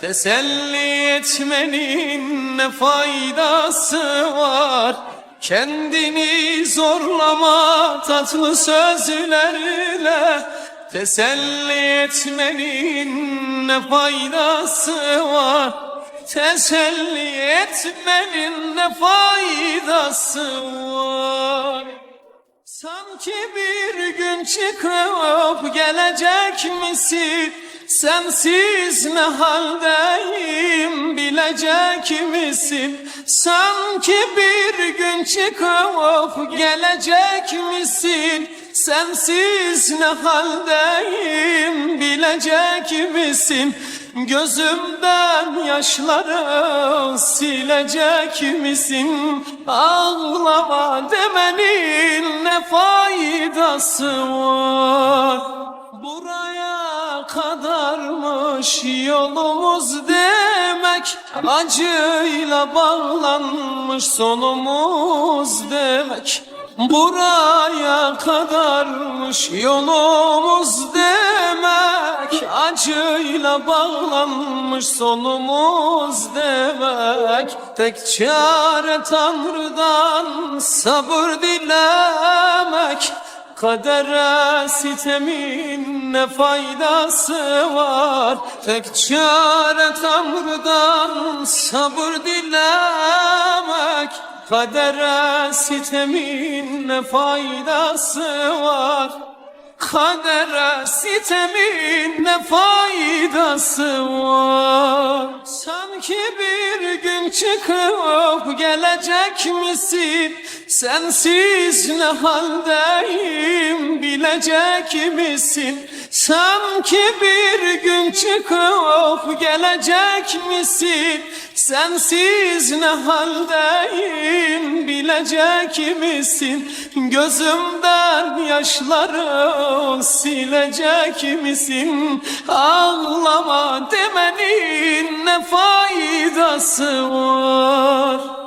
Teselli etmenin ne faydası var? Kendini zorlama tatlı sözlerle. Teselli etmenin ne faydası var? Teselli etmenin ne faydası var? Sanki bir gün çıkıp gelecek misin? Sensiz ne haldeyim bilecek misin? Sanki bir gün çıkıp gelecek misin? Sensiz ne haldeyim bilecek misin? Gözümden yaşları silecek misin? Ağlama demenin ne faydası var? Kadarmış yolumuz demek Acıyla bağlanmış sonumuz demek. Buraya kadarmış yolumuz demek Acıyla bağlanmış sonumuz demek. Tek çare Tanrı'dan sabır dilemek Kadere sitemin ne faydası var? Tek çare Tanrı'dan sabır dilemek. Kadere sitemin ne faydası var? Kadere sitemin ne faydası var? Sanki bir gün çıkıp gelecek misin? Sensiz ne haldeyim bilecek misin? Sanki bir gün çıkıp gelecek misin? Sensiz ne haldeyim bilecek misin? Gözümden yaşları silecek misin? Ağlama demenin ne faydası var